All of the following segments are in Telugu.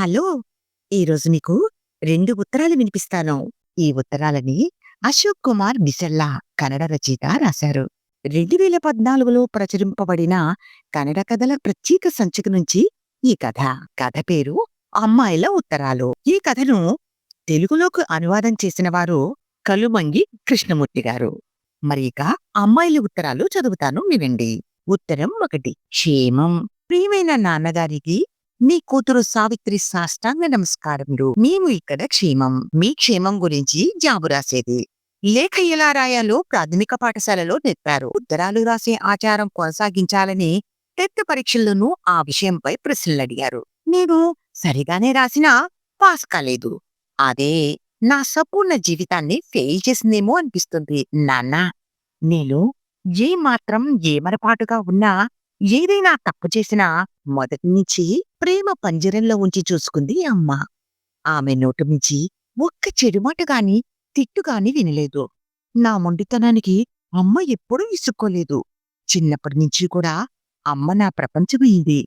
హలో ఈరోజు నీకు రెండు ఉత్తరాలు వినిపిస్తాను. ఈ ఉత్తరాలని అశోక్ కుమార్ బిసెల్లా కన్నడ రచయిత రాశారు. రెండు వేల పద్నాలుగులో ప్రచురింపబడిన కన్నడ కథల ప్రత్యేక సంచిక నుంచి ఈ కథ. కథ పేరు అమ్మాయిల ఉత్తరాలు. ఈ కథను తెలుగులోకి అనువాదం చేసిన వారు కలుమంగి కృష్ణమూర్తి గారు. మరి ఇక అమ్మాయిల ఉత్తరాలు చదువుతాను వినండి. ఉత్తరం ఒకటి. క్షేమం. ప్రియమైన నాన్నగారికి మీ కూతురు సావిత్రి సాష్టాంగ నమస్కారములు. మేము ఇక్కడ క్షేమం. మీ క్షేమం గురించి జాబు రాసేది. లేఖ ఎలా రాయాలో ప్రాథమిక పాఠశాలలో నేర్పారు. ఉత్తరాలు రాసే ఆచారం కొనసాగించాలని టెట్ పరీక్షల్లోనూ ఆ విషయంపై ప్రశ్నలు అడిగారు. నేను సరిగానే రాసినా పాస్ కాలేదు. అదే నా సంపూర్ణ జీవితాన్ని ఫెయిల్ చేసిందేమో అనిపిస్తుంది. నాన్న నేను ఏ మాత్రం ఏమరపాటుగా ఉన్నా ఏదైనా తప్పు చేసినా మొదటి నుంచి ప్రేమ పంజరంలో ఉంచి చూసుకుంది అమ్మ. ఆమె నోటు నుంచి ఒక్క చెడుమాట గాని తిట్టుగాని వినలేదు. నా మొండితనానికి అమ్మ ఎప్పుడూ విసుక్కోలేదు చిన్నప్పటి నుంచి కూడా అమ్మ నా ప్రపంచమైంది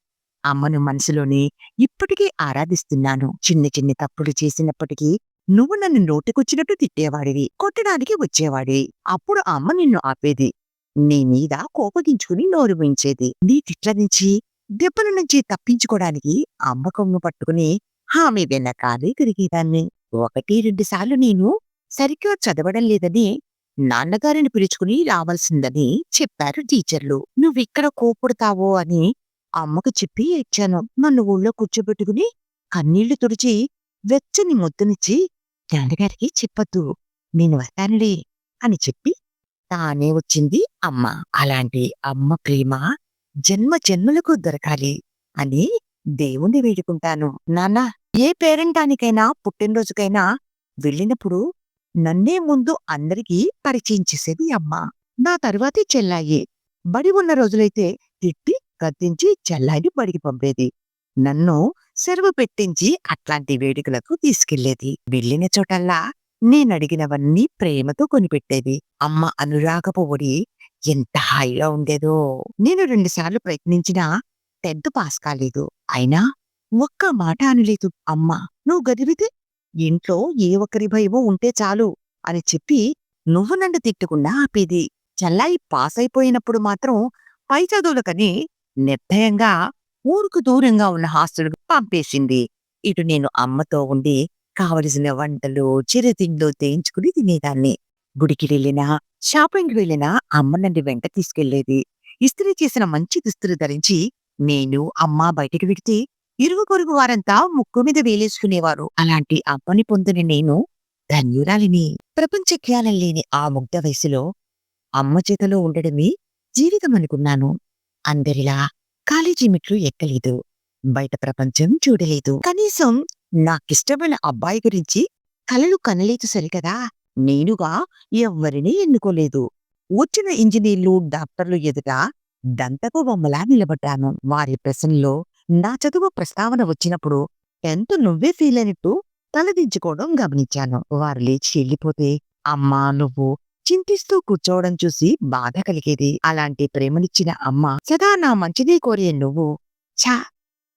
అమ్మను మనసులోనే ఇప్పటికీ ఆరాధిస్తున్నాను. చిన్న చిన్న తప్పులు చేసినప్పటికీ నువ్వు నన్ను నోటికొచ్చినట్టు తిట్టేవాడివి కొట్టడానికి వచ్చేవాడివి. అప్పుడు అమ్మ నిన్ను ఆపేది. నీ మీద కోపగించుకుని నోరు మించేది నీ తిట్ల నుంచి దెబ్బల నుంచి తప్పించుకోవడానికి అమ్మకొమ్మ పట్టుకుని హామీ వెనకాలే తిరిగేదాన్ని. ఒకటి రెండు సార్లు నేను సరిగ్గా చదవడం లేదని నాన్నగారిని పిలుచుకుని రావాల్సిందని చెప్పారు టీచర్లు. నువ్విక్కడ కోపుడతావో అని అమ్మకు చెప్పి ఇచ్చాను. నన్ను ఊళ్ళో కూర్చోబెట్టుకుని కన్నీళ్ళు తుడిచి వెచ్చని ముద్దనిచ్చి నాన్నగారికి చెప్పొద్దు నేను వస్తానులే అని చెప్పి తానే వచ్చింది అమ్మ. అలాంటి అమ్మ ప్రేమ జన్మ జన్మలకు దొరకాలి అని దేవుణ్ణి వేడుకుంటాను. నాన్న ఏ పేరెంటానికైనా పుట్టినరోజుకైనా వెళ్ళినప్పుడు నన్నే ముందు అందరికీ పరిచయం చేసేది అమ్మ. నా తరువాతే చెల్లాయి. బడి ఉన్న రోజులైతే తిట్టి గద్దించి చెల్లాయిని బడికి పంపేది. నన్ను సెరవు పెట్టించి అట్లాంటి వేడుకలకు తీసుకెళ్ళేది వెళ్ళిన చోటల్లా నేనడిగినవన్నీ ప్రేమతో కొనిపెట్టేది. అమ్మ అనురాగపు ఒడి ఎంత హాయిగా ఉండేదో. నేను రెండుసార్లు ప్రయత్నించినా టెన్త్ పాస్ కాలేదు. అయినా ఒక్క మాట అనలేదు. అమ్మ నువ్వు గదివితే ఇంట్లో ఏ ఒక్కరి భయమో ఉంటే చాలు అని చెప్పి నువ్వు నన్ను తిట్టకుండా ఆపేది. చల్లాయి పాస్ అయిపోయినప్పుడు మాత్రం పై చదువులకని నిర్భయంగా ఊరుకు దూరంగా ఉన్న హాస్టల్కు పంపేసింది. ఇటు నేను అమ్మతో ఉండి కావలసిన వంటలు చిరుతిండ్లు తేయించుకుని తినేదాన్ని. గుడికి వెళ్ళినా షాపింగ్కి వెళ్ళినా అమ్మ నన్ను వెంట తీసుకెళ్ళేది ఇస్త్రీ చేసిన మంచి దుస్తులు ధరించి నేను అమ్మ బయటికి వెడితే ఇరుగు పొరుగు వారంతా ముక్కు మీద వేలేసుకునేవారు. అలాంటి అమ్మని పొందిన నేను ధన్యురాలిని. ప్రపంచ జ్ఞానం లేని ఆ ముగ్ధ వయసులో అమ్మ చేతలో ఉండడమే జీవితం అనుకున్నాను. అందరిలా కాలేజీ మెట్లు ఎక్కలేదు. బయట ప్రపంచం చూడలేదు. కనీసం నాకిష్టమైన అబ్బాయి గురించి కలలు కనలేదు సరికదా? నేనుగా ఎవ్వరినీ ఎన్నుకోలేదు. వచ్చిన ఇంజనీర్లు డాక్టర్లు ఎదుట దంతకు బొమ్మలా నిలబడ్డాను. వారి ప్రశ్నలో నా చదువు ప్రస్తావన వచ్చినప్పుడు ఎంత నువ్వే ఫీల్ అయినట్టు తలదించుకోవడం గమనించాను. వారు లేచి వెళ్ళిపోతే అమ్మా నువ్వు చింతిస్తూ కూర్చోవడం చూసి బాధ కలిగేది. అలాంటి ప్రేమనిచ్చిన అమ్మ సదా నా మంచిదే కోరే నువ్వు. ఛా!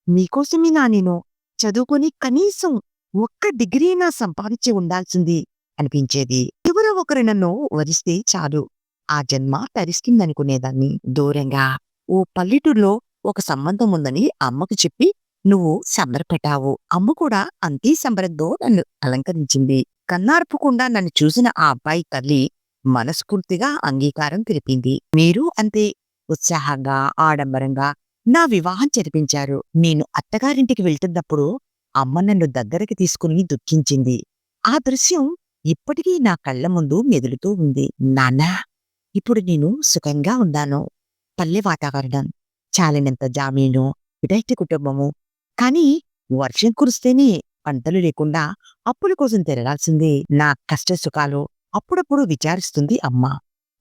నీకోసమే నా నేను చదువుకుని కనీసం ఒక్క డిగ్రీనా సంపాదించి ఉండాల్సింది అనిపించేది. ఎవరో ఒకరు నన్ను వరిస్తే చాలు. ఆ జన్మ తరిస్తుందనుకునేదాన్ని. దూరంగా ఓ పల్లెటూరులో ఒక సంబంధం ఉందని అమ్మకు చెప్పి నువ్వు సంబరపెట్టావు అమ్మ కూడా అంతే సంబరంతో నన్ను అలంకరించింది. కన్నార్పకుండా నన్ను చూసిన ఆ అబ్బాయి తల్లి మనస్ఫూర్తిగా అంగీకారం తెలిపింది. మీరు అంతే ఉత్సాహంగా ఆడంబరంగా నా వివాహం జరిపించారు. నేను అత్తగారింటికి వెళ్తున్నప్పుడు అమ్మ నన్ను దగ్గరికి తీసుకుని దుఃఖించింది. ఆ దృశ్యం ఇప్పటికీ నా కళ్ళ ముందు మెదులుతూ ఉంది. నాన్నా ఇప్పుడు నేను సుఖంగా ఉన్నాను. పల్లె వాతావరణం చాలినంత జామీను విడైటి కుటుంబము. కాని వర్షం కురిస్తేనే పంటలు లేకుండా అప్పుల కోసం తిరగాల్సింది. నా కష్ట సుఖాలు అప్పుడప్పుడు విచారిస్తుంది అమ్మ.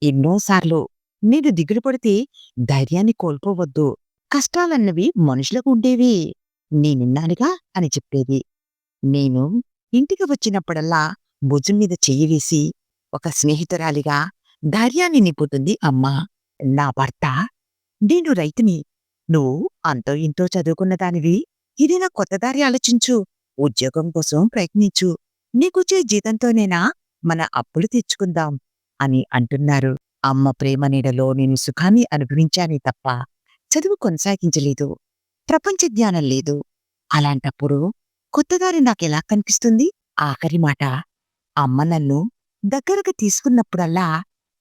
ఎన్నోసార్లు నేను దిగులు పడితే ధైర్యాన్ని కోల్పోవద్దు. కష్టాలన్నవి మనుషులకు ఉండేవి. నేనున్నానుగా అని చెప్పేది. నేను ఇంటికి వచ్చినప్పుడల్లా భుజం మీద చెయ్యి వేసి ఒక స్నేహితురాలిగా ధైర్యాన్ని నింపుతుంది అమ్మ. నా భర్త. నేను రైతుని. నువ్వు అంతో ఇంతో చదువుకున్న దానివి ఇదేనా కొత్త దారి ఆలోచించు. ఉద్యోగం కోసం ప్రయత్నించు. నీకొచ్చే జీతంతోనేనా మన అప్పులు తెచ్చుకుందాం అని అంటున్నారు. అమ్మ ప్రేమ నీడలో నేను సుఖాన్ని అనుభవించానే తప్ప చదువు కొనసాగించలేదు. ప్రపంచ జ్ఞానం లేదు. అలాంటప్పుడు కొత్తదారి నాకెలా కనిపిస్తుంది? ఆఖరి మాట అమ్మ నన్ను దగ్గరకు తీసుకున్నప్పుడల్లా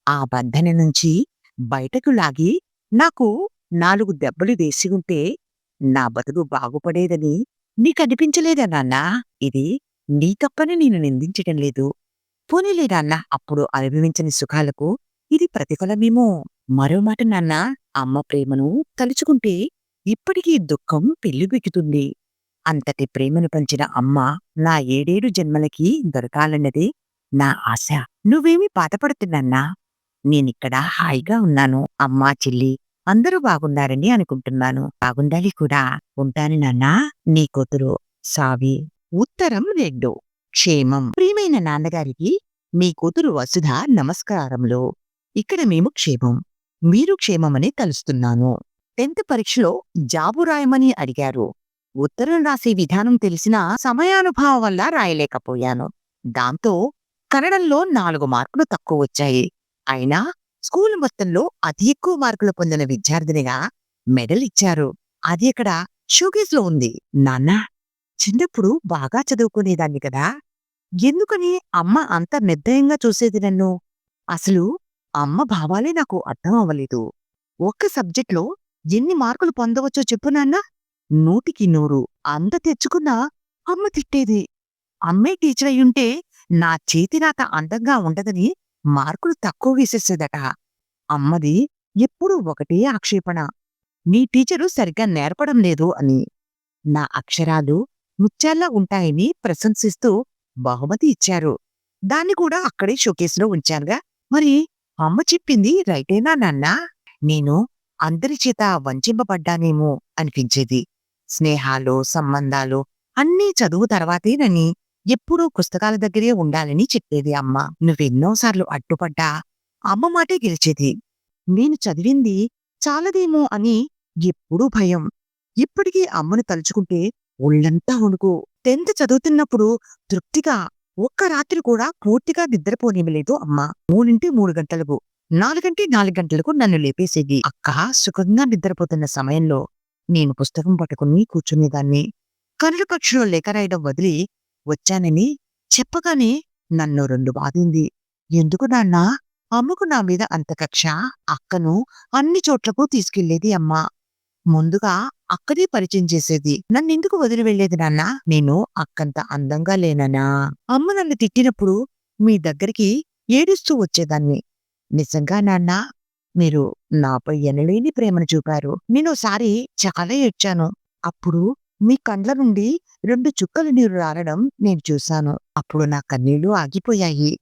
ఆ బంధన నుంచి బయటకు లాగి నాకు నాలుగు దెబ్బలు వేసి ఉంటే నా బతుకు బాగుపడేదని నీకనిపించలేదా నాన్నా? ఇది నీ తప్పని నేను నిందించడం లేదు. పోనీలే నాన్న అప్పుడు అనుభవించని సుఖాలకు ఇది ప్రతిఫలమేమో. మరో మాట నాన్న అమ్మ ప్రేమను తలుచుకుంటే ఇప్పటికీ దుఃఖం పెళ్ళిబెక్కుతుంది అంతటి ప్రేమను పంచిన అమ్మ నా ఏడేడు జన్మలకి దొరకాలన్నదే నా ఆశ. నువ్వేమీ బాధపడుతున్నా నేనిక్కడ హాయిగా ఉన్నాను. అమ్మా చెల్లి అందరూ బాగున్నారని అనుకుంటున్నాను. బాగుండాలి కూడా. ఉంటాను నాన్నా. నీ కూతురు సావి. ఉత్తరం రెడ్డు క్షేమం. ప్రియమైన నాన్నగారికి మీ కూతురు వసుధ నమస్కారములు. ఇక్కడ మేము క్షేమం. మీరు క్షేమమని తలుస్తున్నాను. టెన్త్ పరీక్షలో జాబు రాయమని అడిగారు. ఉత్తరం రాసే విధానం తెలిసినా సమయానుభావం వల్ల రాయలేకపోయాను. దాంతో కన్నడంలో నాలుగు మార్కులు తక్కువ వచ్చాయి. అయినా స్కూల్ మొత్తంలో అతి ఎక్కువ మార్కులు పొందిన విద్యార్థినిగా మెడల్ ఇచ్చారు. అది ఇక్కడ షోకేస్లో ఉంది. నాన్న చిన్నప్పుడు బాగా చదువుకునేదాన్ని కదా. ఎందుకని అమ్మ అంత నిర్దయంగా చూసేది నన్ను? అసలు అమ్మ భావాలే నాకు అర్థం అవ్వలేదు. ఒక్క సబ్జెక్ట్లో ఎన్ని మార్కులు పొందవచ్చో చెప్పు నాన్న. నూటికి నూరు. అంత తెచ్చుకున్నా అమ్మ తిట్టేది. అమ్మే టీచర్ అయ్యుంటే నా చేతిరాత అందంగా ఉండదని మార్కులు తక్కువ వేసేసేదట. అమ్మది ఎప్పుడూ ఒకటే ఆక్షేపణ. నీ టీచరు సరిగ్గా నేర్పడం లేదు అని. నా అక్షరాలు ముత్యాల్లా ఉంటాయని ప్రశంసిస్తూ బహుమతి ఇచ్చారు. దాన్ని కూడా అక్కడే షోకేసులో ఉంచానుగా. మరి అమ్మ చెప్పింది రైటేనా నాన్నా? నేను అందరి చేత వంచింపబడ్డానేమో అనిపించేది. స్నేహాలు సంబంధాలు అన్నీ చదువు తర్వాతేనని ఎప్పుడూ పుస్తకాల దగ్గరే ఉండాలని చెప్పేది అమ్మ. నువ్వెన్నోసార్లు అడ్డుపడ్డా అమ్మ మాటే గెలిచేది. నేను చదివింది చాలదేమో అని ఎప్పుడూ భయం. ఇప్పటికీ అమ్మను తలుచుకుంటే ఒళ్ళంతా వణుకు. టెన్త్ చదువుతున్నప్పుడు తృప్తిగా ఒక్క రాత్రి కూడా పూర్తిగా నిద్రపోనివ్వలేదు అమ్మ. మూడింటి మూడు గంటలకు నాలుగంటే నాలుగు గంటలకు నన్ను లేపేసేది. అక్క సుఖంగా నిద్రపోతున్న సమయంలో నేను పుస్తకం పట్టుకుని కూర్చునేదాన్ని. కనుల పక్షులో లేఖ రాయడం వదిలి వచ్చానని చెప్పగానే నన్ను రెండు బాధింది. ఎందుకు నాన్నా? అమ్మకు నా మీద అంత కక్ష? అక్కను అన్ని చోట్లకు తీసుకెళ్ళేది అమ్మ. ముందుగా అక్కడే పరిచయం చేసేది. నన్నెందుకు వదిలి వెళ్ళేది నాన్న? నేను అక్కంత అందంగా లేననా? అమ్మ నన్ను తిట్టినప్పుడు మీ దగ్గరికి ఏడుస్తూ వచ్చేదాన్ని. నిజంగా నాన్న మీరు నాపై ఎనలేని ప్రేమను చూపారు. నేను ఒకసారి చాలా ఏడ్చాను. అప్పుడు మీ కండ్ల నుండి రెండు చుక్కలు నీరు రారడం నేను చూశాను. అప్పుడు నా కన్నీళ్ళు ఆగిపోయాయి.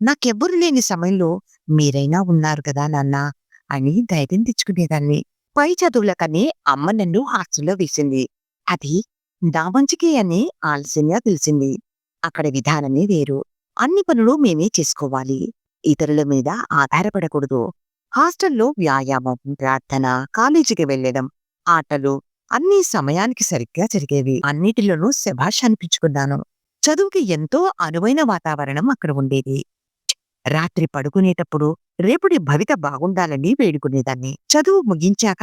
నాకెవ్వరు లేని సమయంలో మీరైనా ఉన్నారు కదా నాన్న అని ధైర్యం తెచ్చుకునేదాన్ని. పై చదువులకని అమ్మ నన్ను హాస్టల్లో వేసింది. అది నా మంచికే అని ఆలస్యంగా తెలిసింది. అక్కడ విధానమే వేరు. అన్ని పనులు మేమే చేసుకోవాలి. ఇతరుల మీద ఆధారపడకూడదు. హాస్టల్లో వ్యాయామం ప్రార్థన కాలేజీకి వెళ్ళడం ఆటలు అన్నీ సమయానికి సరిగ్గా జరిగేవి. అన్నిటిలోనూ శభాష్ అనిపించుకున్నాను. చదువుకి ఎంతో అనువైన వాతావరణం అక్కడ ఉండేది. రాత్రి పడుకునేటప్పుడు రేపుడి భవిత బాగుండాలని వేడుకునేదాన్ని. చదువు ముగించాక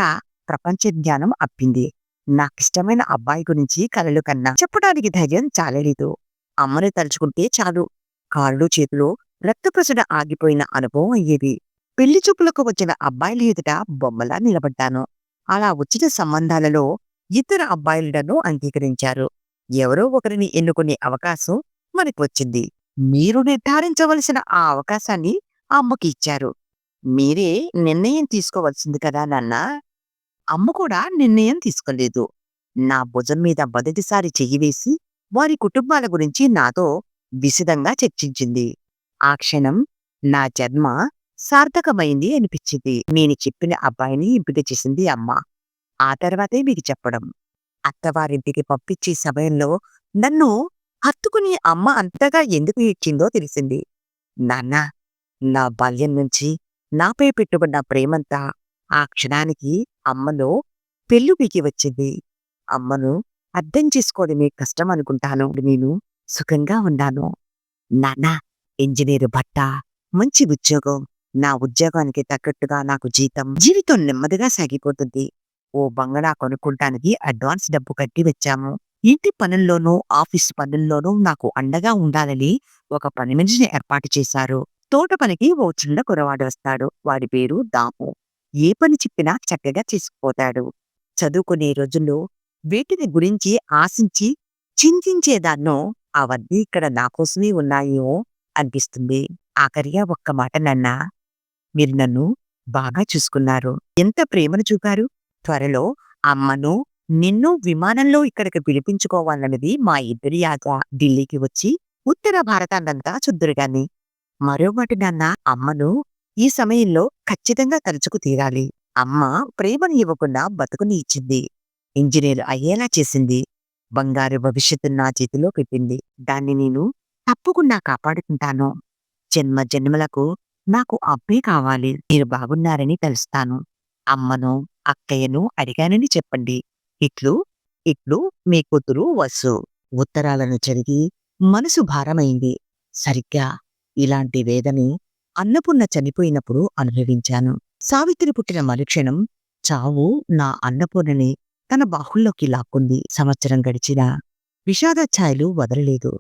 ప్రపంచ జ్ఞానం అప్పింది. నాకిష్టమైన అబ్బాయి గురించి కలలు కన్నా చెప్పడానికి ధైర్యం చాలలేదు. అమ్మని తలుచుకుంటే చాలు. కాళ్ళు చేతులు రక్తప్రసడ ఆగిపోయిన అనుభవం అయ్యేది. పెళ్ళి చూపులకు వచ్చిన అబ్బాయిల ఎదుట బొమ్మలా నిలబడ్డాను. అలా వచ్చిన సంబంధాలలో ఇద్దరు అబ్బాయిలను అంగీకరించారు. ఎవరో ఒకరిని ఎన్నుకునే అవకాశం మనకు వచ్చింది. మీరు నిర్ధారించవలసిన ఆ అవకాశాన్ని అమ్మకి ఇచ్చారు. మీరే నిర్ణయం తీసుకోవలసింది కదా నాన్న. అమ్మ కూడా నిర్ణయం తీసుకోలేదు. నా భుజం మీద మొదటిసారి చెయ్యి వేసి వారి కుటుంబాల గురించి నాతో విశదంగా చర్చించింది. ఆ క్షణం నా జన్మ సార్థకమైంది అనిపించింది. నేను చెప్పిన అబ్బాయిని ఎంపిక చేసింది అమ్మ. ఆ తర్వాతే మీకు చెప్పడం. అత్తవారింటికి పంపించే సమయంలో నన్ను హత్తుకుని అమ్మ అంతగా ఎందుకు ఇచ్చిందో తెలిసింది. నాన్న నా బాల్యం నుంచి నాపై పెట్టుకున్న ప్రేమంతా ఆ క్షణానికి అమ్మలో పెళ్ళుబీకి వచ్చింది. అమ్మను అర్థం చేసుకోవడమే కష్టం అనుకుంటాను. నేను సుఖంగా ఉన్నాను. నాన్న ఇంజనీర్ భట్ట మంచి ఉద్యోగం. నా ఉద్యోగానికి తగ్గట్టుగా నాకు జీతం. జీవితం నెమ్మదిగా సాగిపోతుంది. ఓ బంగళా కొనుక్కుంటానికి అడ్వాన్స్ డబ్బు కట్టి వచ్చాము. ఇంటి పనుల్లోనూ ఆఫీస్ పనుల్లోనూ నాకు అండగా ఉండాలని ఒక పని మనిషిని ఏర్పాటు చేశారు. తోట పనికి ఓ చిన్న కురవాడు వస్తాడు. వాడి పేరు దాము. ఏ పని చెప్పినా చక్కగా చేసుకుపోతాడు. చదువుకునే రోజుల్లో వీటిని గురించి ఆశించి చింతించేదాన్నో అవన్నీ ఇక్కడ నా కోసమే ఉన్నాయో అనిపిస్తుంది. ఆఖరిగా ఒక్క మాట నన్నా మీరు నన్ను బాగా చూసుకున్నారు. ఎంత ప్రేమను చూపారు. త్వరలో అమ్మను నిన్ను విమానంలో ఇక్కడికి పిలిపించుకోవాలన్నది మా ఇద్దరి యాత్ర ఢిల్లీకి వచ్చి ఉత్తర భారతాన్నంతా చుద్దురుగాని మరో నాన్న అమ్మను ఈ సమయంలో ఖచ్చితంగా తలుచుకు తీరాలి. అమ్మ ప్రేమను ఇవ్వకుండా బతుకుని ఇచ్చింది. ఇంజనీర్ అయ్యేలా చేసింది. బంగారు భవిష్యత్తు నా చేతిలో పెట్టింది. దాన్ని నేను తప్పకుండా కాపాడుకుంటాను. జన్మ జన్మలకు నాకు అబ్బే కావాలి. మీరు బాగున్నారని తెలుస్తాను. అమ్మను అక్కయ్యను అడిగానని చెప్పండి. ఇట్లు ఇట్లు మీ కూతురు వసు. ఉత్తరాలను చదివి మనసు భారమైంది. సరిగ్గా ఇలాంటి వేదని అన్నపూర్ణ చనిపోయినప్పుడు అనుభవించాను. సావిత్రి పుట్టిన మరుక్షణం చావు నా అన్నపూర్ణని తన బాహుల్లోకి లాక్కుంది. సంవత్సరం గడిచినా విషాద ఛాయలు వదలలేదు.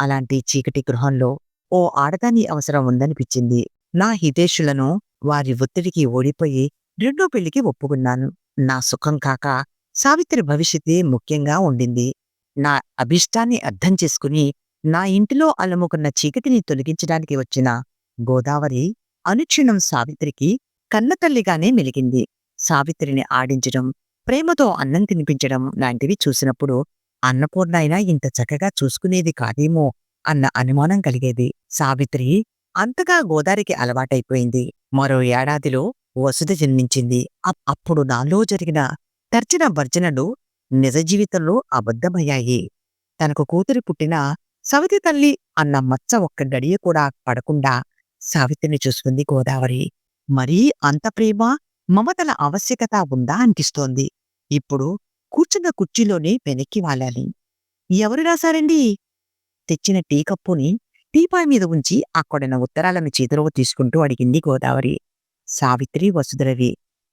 అలాంటి చీకటి గృహంలో ఓ ఆడదాని అవసరం ఉందనిపించింది. నా హితేషులను వారి ఒత్తిడికి ఓడిపోయి రెండో పెళ్ళికి ఒప్పుకున్నాను. నా సుఖం కాక సావిత్రి భవిష్యత్తే ముఖ్యంగా ఉండింది. నా అభిష్టాన్ని అర్థం చేసుకుని నా ఇంటిలో అలముకున్న చీకటిని తొలగించడానికి వచ్చిన గోదావరి అనుక్షణం సావిత్రికి కన్నతల్లిగానే మెలిగింది. సావిత్రిని ఆడించడం ప్రేమతో అన్నం తినిపించడం లాంటివి చూసినప్పుడు అన్నపూర్ణైనా ఇంత చక్కగా చూసుకునేది కాదేమో అన్న అనుమానం కలిగేది. సావిత్రి అంతగా గోదారికి అలవాటైపోయింది. మరో ఏడాదిలో వసుధ జన్మించింది. అప్పుడు నాలో జరిగిన తర్చిన భర్జనలు నిజ జీవితంలో అబద్ధమయ్యాయి. తనకు కూతురు పుట్టిన సవితి తల్లి అన్న మచ్చ ఒక్క గడియ కూడా పడకుండా సావిత్రిని చూసుకుంది గోదావరి. మరీ అంత ప్రేమ మమతల ఆవశ్యకత ఉందా అనిపిస్తోంది. ఇప్పుడు కూర్చున్న కుర్చీలోనే వెనక్కి వాలాలి. ఎవరు రాశారండి? తెచ్చిన టీ కప్పుని టీపాయ్ మీద ఉంచి అక్కడున్న ఉత్తరాలను చేతిలో తీసుకుంటూ అడిగింది గోదావరి. సావిత్రి వసుధరవి.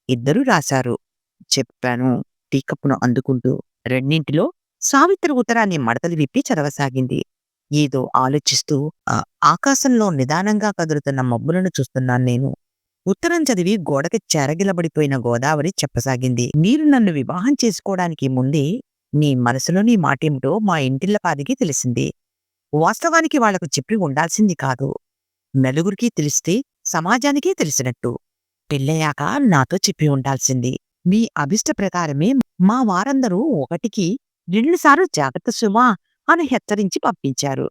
ఇద్దరూ రాశారు. చెప్పాను. టీ కప్పును అందుకుంటూ రెండింటిలో సావిత్రి ఉత్తరాన్ని మడతలు విప్పి చదవసాగింది. ఏదో ఆలోచిస్తూ ఆకాశంలో నిదానంగా కదులుతున్న మబ్బులను చూస్తున్నాను నేను. ఉత్తరం చదివి గోడకి చెరగిలబడిపోయిన గోదావరి చెప్పసాగింది. మీరు నన్ను వివాహం చేసుకోవడానికి ముందే నీ మనసులో నీ మాటేమిటో మా ఇంటిల్లపాదికి తెలిసింది. వాస్తవానికి వాళ్ళకు చెప్పి ఉండాల్సింది కాదు. నలుగురికి తెలిస్తే సమాజానికే తెలిసినట్టు. పెళ్ళయ్యాక నాతో చెప్పి ఉండాల్సింది. మీ అభిష్ట ప్రకారమే మా వారందరూ ఒకటికి రెండుసార్లు జాగ్రత్త సుమా అని హెచ్చరించి పంపించారు.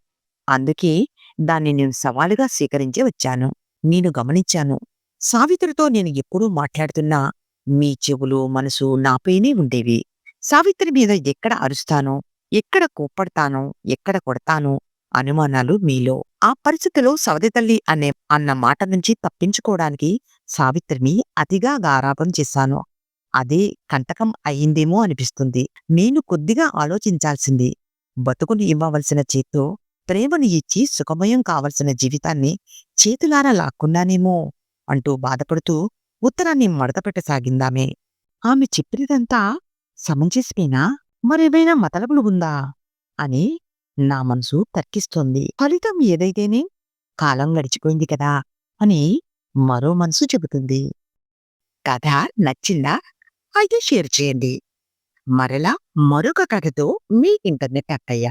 అందుకే దాన్ని నేను సవాలుగా స్వీకరించి వచ్చాను. నేను గమనించాను సావిత్రితో నేను ఎప్పుడూ మాట్లాడుతున్నా మీ చెవులు మనసు నాపైనే ఉండేవి. సావిత్రి మీద ఎక్కడ అరుస్తానో ఎక్కడ కోప్పడతానో ఎక్కడ కొడతానో అనుమానాలు మీలో. ఆ పరిస్థితిలో సవది తల్లి అనే అన్న మాట నుంచి తప్పించుకోవడానికి సావిత్రిని అతిగా గారాపం చేశాను. అదే కంటకం అయ్యిందేమో అనిపిస్తుంది. నేను కొద్దిగా ఆలోచించాల్సింది. బతుకుని ఇవ్వవలసిన చేత్తో ప్రేమను ఇచ్చి సుఖమయం కావలసిన జీవితాన్ని చేతులారా లాక్కున్నానేమో అంటూ బాధపడుతూ ఉత్తరాన్ని మడతపెట్టసాగిందామే. ఆమె చెప్పినదంతా సమంజసమేనా? మరేమైనా మతలబులు ఉందా? అని నా మనసు తర్కిస్తోంది. ఫలితం ఏదైతేనే కాలం గడిచిపోయింది కదా అని మరో మనసు చెబుతుంది. కథ నచ్చిందా? అయితే షేర్ చేయండి. మరలా మరొక కథతో మీ ఇంటర్నెట్ అక్కయ్య.